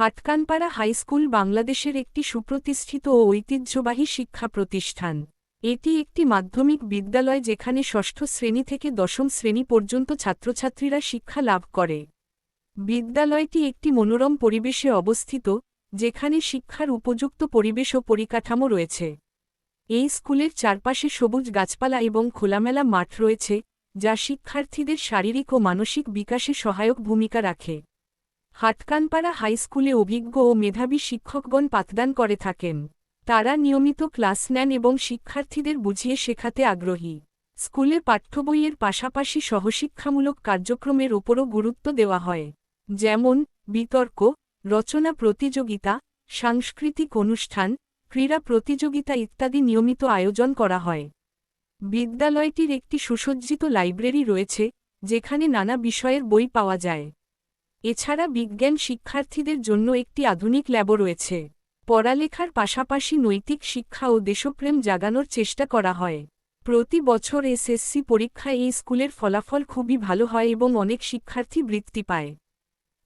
Hatkanpara high school বাংলাদেশের একটি সুপ্রতিষ্ঠিত ও ঐতিহ্যবাহী শিক্ষা প্রতিষ্ঠান। এটি একটি মাধ্যমিক বিদ্যালয় যেখানে ষষ্ঠ শ্রেণি থেকে দশম শ্রেণি পর্যন্ত ছাত্রছাত্রীরা শিক্ষা লাভ করে। বিদ্যালয়টি একটি মনোরম পরিবেশে অবস্থিত, যেখানে শিক্ষার উপযুক্ত পরিবেশ ও পরিকাঠামো রয়েছে। এই স্কুলের চারপাশে সবুজ গাছপালা এবং খোলামেলা মাঠ রয়েছে, যা শিক্ষার্থীদের শারীরিক ও মানসিক বিকাশে সহায়ক ভূমিকা রাখে। হাটকানপাড়া হাইস্কুলে অভিজ্ঞ ও মেধাবী শিক্ষকগণ পাঠদান করে থাকেন। তারা নিয়মিত ক্লাস নেন এবং শিক্ষার্থীদের বুঝিয়ে শেখাতে আগ্রহী। স্কুলে পাঠ্যবইয়ের পাশাপাশি সহশিক্ষামূলক কার্যক্রমের ওপরও গুরুত্ব দেওয়া হয়। যেমন, বিতর্ক, রচনা প্রতিযোগিতা, সাংস্কৃতিক অনুষ্ঠান, ক্রীড়া প্রতিযোগিতা ইত্যাদি নিয়মিত আয়োজন করা হয়। বিদ্যালয়টির একটি সুসজ্জিত লাইব্রেরি রয়েছে, যেখানে নানা বিষয়ের বই পাওয়া যায়। এছাড়া বিজ্ঞান শিক্ষার্থীদের জন্য একটি আধুনিক ল্যাবও রয়েছে। পড়ালেখার পাশাপাশি নৈতিক শিক্ষা ও দেশপ্রেম জাগানোর চেষ্টা করা হয়। প্রতি বছর এসএসসি পরীক্ষায় এই স্কুলের ফলাফল খুবই ভালো হয় এবং অনেক শিক্ষার্থী বৃত্তি পায়।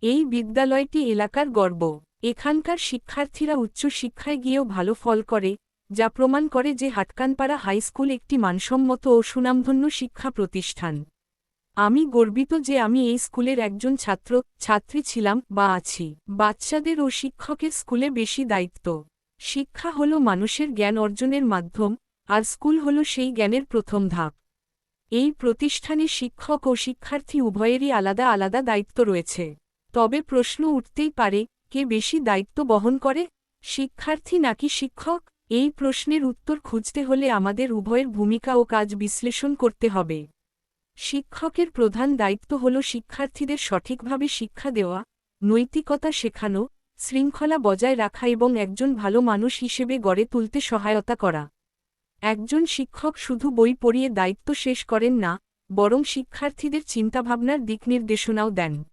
এই বিদ্যালয়টি এলাকার গর্ব। এখানকার শিক্ষার্থীরা উচ্চশিক্ষায় গিয়েও ভালো ফল করে, যা প্রমাণ করে যে হাটকানপাড়া হাইস্কুল একটি মানসম্মত ও সুনামধন্য শিক্ষা প্রতিষ্ঠান। আমি গর্বিত যে আমি এই স্কুলের একজন ছাত্র, ছাত্রী ছিলাম বা আছি। বাচ্চাদের ও শিক্ষকের স্কুলে বেশি দায়িত্ব। শিক্ষা হল মানুষের জ্ঞান অর্জনের মাধ্যম, আর স্কুল হল সেই জ্ঞানের প্রথম ধাপ। এই প্রতিষ্ঠানে শিক্ষক ও শিক্ষার্থী উভয়েরই আলাদা আলাদা দায়িত্ব রয়েছে। তবে প্রশ্ন উঠতেই পারে, কে বেশি দায়িত্ব বহন করে? শিক্ষার্থী নাকি শিক্ষক? এই প্রশ্নের উত্তর খুঁজতে হলে আমাদের উভয়ের ভূমিকা ও কাজ বিশ্লেষণ করতে হবে। শিক্ষকের প্রধান দায়িত্ব হল শিক্ষার্থীদের সঠিকভাবে শিক্ষা দেওয়া, নৈতিকতা শেখানো, শৃঙ্খলা বজায় রাখা এবং একজন ভালো মানুষ হিসেবে গড়ে তুলতে সহায়তা করা। একজন শিক্ষক শুধু বই পড়িয়ে দায়িত্ব শেষ করেন না, বরং শিক্ষার্থীদের চিন্তাভাবনার দিকনির্দেশনাও দেন।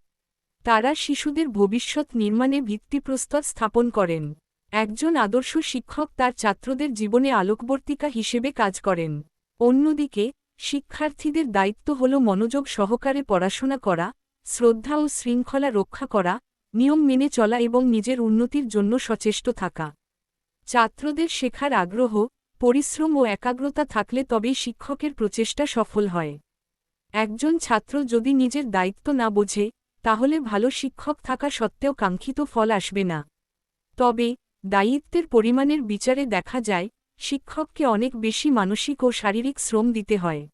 তারা শিশুদের ভবিষ্যৎ নির্মাণে ভিত্তিপ্রস্তর স্থাপন করেন। একজন আদর্শ শিক্ষক তার ছাত্রদের জীবনে আলোকবর্তিকা হিসেবে কাজ করেন। অন্যদিকে শিক্ষার্থীদের দায়িত্ব হল মনোযোগ সহকারে পড়াশোনা করা, শ্রদ্ধা ও শৃঙ্খলা রক্ষা করা, নিয়ম মেনে চলা এবং নিজের উন্নতির জন্য সচেষ্ট থাকা। ছাত্রদের শেখার আগ্রহ, পরিশ্রম ও একাগ্রতা থাকলে তবেই শিক্ষকের প্রচেষ্টা সফল হয়। একজন ছাত্র যদি নিজের দায়িত্ব না বোঝে, তাহলে ভালো শিক্ষক থাকা সত্ত্বেও কাঙ্ক্ষিত ফল আসবে না। তবে, দায়িত্বের পরিমাণের বিচারে দেখা যায় শিক্ষককে অনেক বেশি মানসিক ও শারীরিক শ্রম দিতে হয়।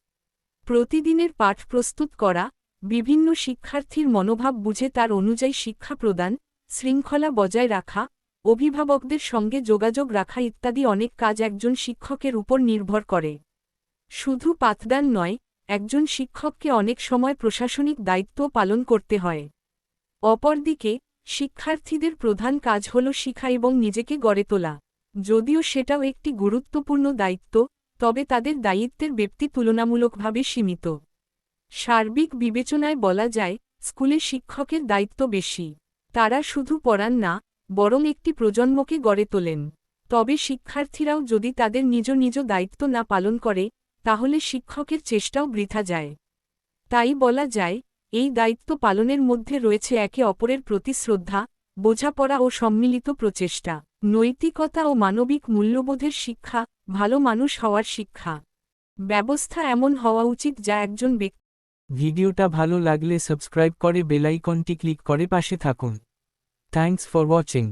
প্রতিদিনের পাঠ প্রস্তুত করা, বিভিন্ন শিক্ষার্থীর মনোভাব বুঝে তার অনুযায়ী শিক্ষা প্রদান, শৃঙ্খলা বজায় রাখা, অভিভাবকদের সঙ্গে যোগাযোগ রাখা ইত্যাদি অনেক কাজ একজন শিক্ষকের উপর নির্ভর করে। শুধু পাঠদান নয়, একজন শিক্ষককে অনেক সময় প্রশাসনিক দায়িত্ব পালন করতে হয়। অপরদিকে, শিক্ষার্থীদের প্রধান কাজ হল শিখা এবং নিজেকে গড়ে তোলা। যদিও সেটাও একটি গুরুত্বপূর্ণ দায়িত্ব, তবে তাদের দায়িত্বের ব্যক্তি তুলনামূলকভাবে সীমিত। সার্বিক বিবেচনায় বলা যায়, স্কুলে শিক্ষকের দায়িত্ব বেশি। তারা শুধু পড়ান না, বরং একটি প্রজন্মকে গড়ে তোলেন। তবে শিক্ষার্থীরাও যদি তাদের নিজ নিজ দায়িত্ব না পালন করে, তাহলে শিক্ষকের চেষ্টাও বৃথা যায়। তাই বলা যায়, এই দায়িত্ব পালনের মধ্যে রয়েছে একে অপরের প্রতি শ্রদ্ধা, বোঝাপড়া ও সম্মিলিত প্রচেষ্টা। নৈতিকতা ও মানবিক মূল্যবোধের শিক্ষা, ভালো মানুষ হওয়ার শিক্ষা। ব্যবস্থা এমন হওয়া উচিত যা একজন ব্যক্তি ভিডিওটা ভালো লাগলে সাবস্ক্রাইব করে বেলাইকনটি ক্লিক করে পাশে থাকুন। Thanks for watching.